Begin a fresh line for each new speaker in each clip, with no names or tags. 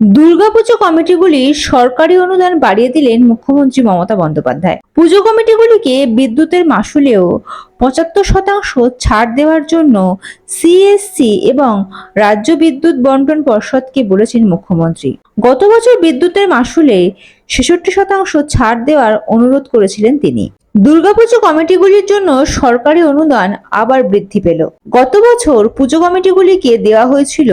দুর্গাপুজো কমিটিগুলি সরকারি অনুদান বাড়িয়ে দিলেন মুখ্যমন্ত্রী মমতা বন্দ্যোপাধ্যায়। পুজো কমিটিগুলিকে বিদ্যুতের মাসুলেও পঁচাত্তর শতাংশ ছাড় দেওয়ার জন্য সিএসসি এবং রাজ্য বিদ্যুৎ বন্টন পর্ষদকে বলেছেন মুখ্যমন্ত্রী। গত বছর বিদ্যুতের মাসুলে ছেষট্টি শতাংশ ছাড় দেওয়ার অনুরোধ করেছিলেন তিনি। দুর্গাপুজো কমিটিগুলির জন্য সরকারি অনুদান আবার বৃদ্ধি পেল। গত বছর পুজো কমিটিগুলিকে দেওয়া হয়েছিল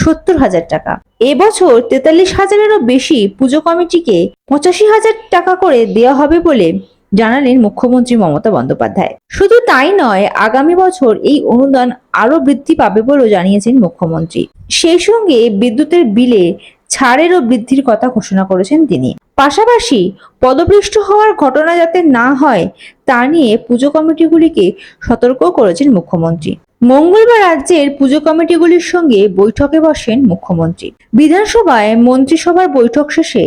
সত্তর হাজার টাকা। এবছর তেতাল্লিশ হাজারেরও বেশি পুজো কমিটিকে পঁচাশি হাজার টাকা করে দেওয়া হবে বলে জানালেন মুখ্যমন্ত্রী মমতা বন্দ্যোপাধ্যায়। শুধু তাই নয়, আগামী বছর এই অনুদান আরও বৃদ্ধি পাবে বলেও জানিয়েছেন মুখ্যমন্ত্রী। সেই সঙ্গে বিদ্যুতের বিলে ছাড়েরও বৃদ্ধির কথা ঘোষণা করেছেন তিনি। পাশাপাশি পদপৃষ্ট হওয়ার ঘটনা যাতে না হয়, তা নিয়ে পুজো কমিটিগুলিকে সতর্ক করেছেন মুখ্যমন্ত্রী। মঙ্গলবার রাজ্যের পুজো কমিটিগুলির সঙ্গে বৈঠকে বসেন মুখ্যমন্ত্রী। বিধানসভায় মন্ত্রিসভার বৈঠক শেষে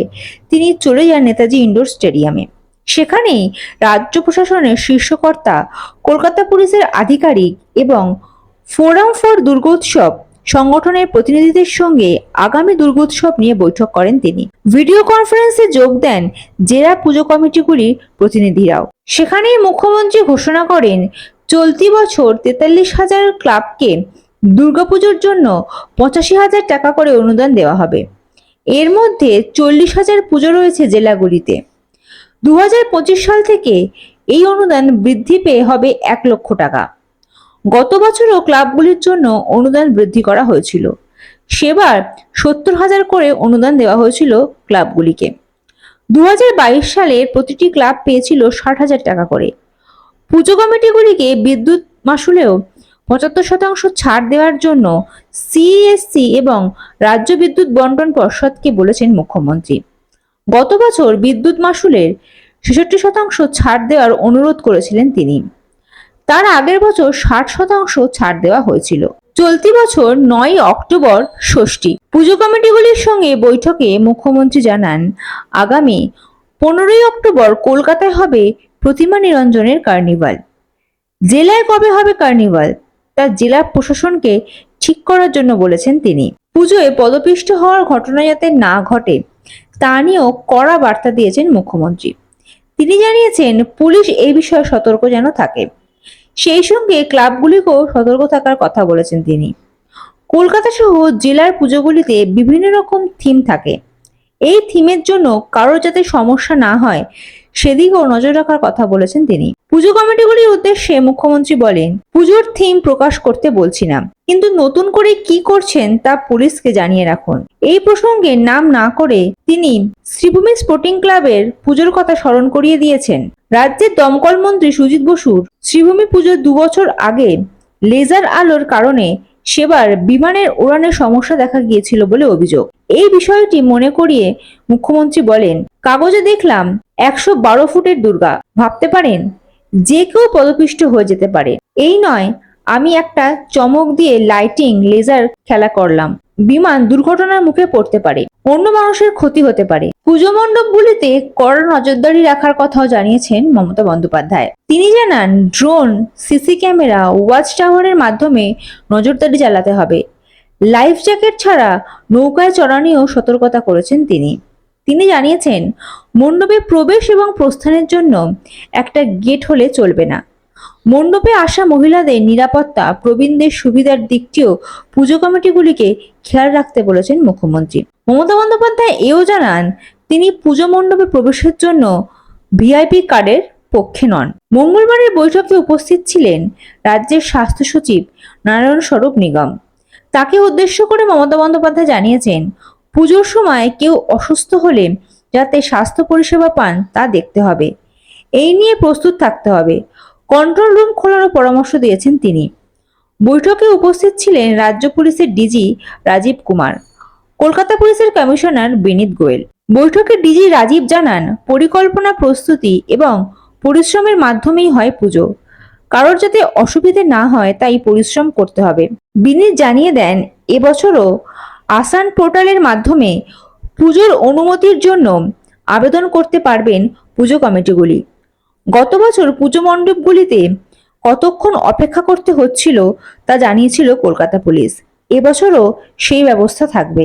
তিনি চলে যান নেতাজি ইন্ডোর স্টেডিয়ামে। সেখানেই রাজ্য প্রশাসনের শীর্ষকর্তা, কলকাতা পুলিশের আধিকারিক এবং ফোরাম ফর দুর্গোৎসব সংগঠনের প্রতিনিধিদের সঙ্গে আগামী দুর্গোৎসব নিয়ে বৈঠক করেন তিনি। ভিডিও কনফারেন্সে যোগ দেন জেলা পুজো কমিটিগুলির প্রতিনিধিরাও। সেখানেই মুখ্যমন্ত্রী ঘোষণা করেন, চলতি বছর তেতাল্লিশ হাজার ক্লাবকে দুর্গাপুজোর জন্য পঁচাশি হাজার টাকা করে অনুদান দেওয়া হবে। এর মধ্যে চল্লিশ হাজার পুজো রয়েছে জেলাগুলিতে। দু সাল থেকে এই অনুদান বৃদ্ধি পেয়ে হবে এক লক্ষ টাকা। গত বছরও ক্লাবগুলির জন্য অনুদান বৃদ্ধি করা হয়েছিল। সেবার সত্তর হাজার করে অনুদান দেওয়া হয়েছিল ক্লাবগুলিকে। দু হাজার বাইশ সালে প্রতিটি ক্লাব পেয়েছিল ষাট হাজার টাকা করে। পুজো কমিটিগুলিকে বিদ্যুৎ মাসুলেও পঁচাত্তর শতাংশ ছাড় দেওয়ার জন্য সিএসসি এবং রাজ্য বিদ্যুৎ বন্টন পর্ষদকে বলেছেন মুখ্যমন্ত্রী। গত বছর বিদ্যুৎ মাসুলের ছেষট্টি শতাংশ ছাড় দেওয়ার অনুরোধ করেছিলেন তিনি। তার আগের বছর ষাট শতাংশ ছাড় দেওয়া হয়েছিল। চলতি বছর নয় অক্টোবর ষষ্ঠী। পুজো কমিটিগুলির সঙ্গে বৈঠকে মুখ্যমন্ত্রী জানান, আগামী পনেরোই অক্টোবর কলকাতায় হবে প্রতিমা নিরঞ্জনের কার্নিভাল। জেলায় কবে হবে কার্নিভাল, তা জেলা প্রশাসনকে ঠিক করার জন্য বলেছেন তিনি। পুজোয় পদপিষ্ট হওয়ার ঘটনা যাতে না ঘটে, তা নিয়েও কড়া বার্তা দিয়েছেন মুখ্যমন্ত্রী। তিনি জানিয়েছেন, পুলিশ এই বিষয়ে সতর্ক যেন থাকে। সেই সঙ্গে ক্লাবগুলিকেও সতর্ক থাকার কথা বলেছেন তিনি। কলকাতা সহ জেলার পুজোগুলিতে বিভিন্ন রকম থিম থাকে। এই থিমের জন্য কারও যাতে সমস্যা না হয়, সেদিকেও নজর রাখার কথা বলেছেন তিনি। পুজো কমিটিগুলির উদ্দেশ্যে মুখ্যমন্ত্রী বলেন, পুজোর থিম প্রকাশ করতে বলছি না, কিন্তু নতুন করে কি করছেন তা পুলিশকে জানিয়ে রাখুন। এই প্রসঙ্গে নাম না করে তিনি শ্রীভূমি স্পোর্টিং ক্লাবের পুজোর কথা স্মরণ করিয়ে দিয়েছেন। রাজ্যের দমকল মন্ত্রী সুজিত বসুর শ্রীভূমি পুজোর দুবছর আগে লেজার আলোর কারণে সেবার বিমানের উড়ানের সমস্যা দেখা গিয়েছিল বলে অভিযোগ। এই বিষয়টি মনে করিয়ে মুখ্যমন্ত্রী বলেন, কাগজে দেখলাম একশো বারো ফুটের দুর্গা। ভাবতে পারেন, যে কেউ পদপিষ্ট হয়ে যেতে পারে। এই নয়, আমি একটা চমক দিয়ে লাইটিং, লেজার খেলা করলাম। বিমান দুর্ঘটনার মুখে পড়তে পারে। অন্য মানুষের ক্ষতি হতে পারে। পুজো মণ্ডপগুলিতে কড়া নজরদারি রাখার কথাও জানিয়েছেন মমতা বন্দ্যোপাধ্যায়। তিনি জানান, ড্রোন, সিসি ক্যামেরা, ওয়াচ টাওয়ারের মাধ্যমে নজরদারি চালাতে হবে। লাইফ জ্যাকেট ছাড়া নৌকায় চড়া নিয়েও সতর্কতা করেছেন তিনি। তিনি জানিয়েছেন, মণ্ডপে প্রবেশ এবং প্রস্থানের জন্য একটা গেট হলে চলবে না। মণ্ডপে আসা মহিলাদের নিরাপত্তা, প্রবীণদের সুবিধার দিকটিও পুজো কমিটিগুলিকে খেয়াল রাখতে বলেছেন মুখ্যমন্ত্রী। মমতা বন্দ্যোপাধ্যায় এও জানান তিনি পুজো মণ্ডপে প্রবেশের জন্য ভিআইপি কার্ডের পক্ষে নন। মঙ্গলবারের বৈঠকে উপস্থিত ছিলেন রাজ্যের স্বাস্থ্য সচিব নারায়ণ স্বরূপ নিগম। তাকে উদ্দেশ্য করে মমতা বন্দ্যোপাধ্যায় জানিয়েছেন, পুজোর সময় কেউ অসুস্থ হলে যাতে স্বাস্থ্য পরিষেবা পান তা দেখতে হবে। এই নিয়ে প্রস্তুত থাকতে হবে। কন্ট্রোল রুম খোলারও পরামর্শ দিয়েছেন তিনি। বৈঠকে উপস্থিত ছিলেন রাজ্য পুলিশের ডিজি রাজীব কুমার, কলকাতা পুলিশের কমিশনার বিনীত গোয়েল। বৈঠকে ডিজি রাজীব জানান, পরিকল্পনা প্রস্তুতি এবং পরিশ্রমের মাধ্যমেই হয় পুজো। কারোর যাতে অসুবিধে না হয় তাই পরিশ্রম করতে হবে। বিনীত জানিয়ে দেন এবছরও আসান পোর্টালের মাধ্যমে পুজোর অনুমতির জন্য আবেদন করতে পারবেন পুজো কমিটিগুলি। গত বছর পুজো মণ্ডপগুলিতে কতক্ষণ অপেক্ষা করতে হচ্ছিল তা জানিয়েছিল কলকাতা পুলিশ। এবছরও সেই ব্যবস্থা থাকবে।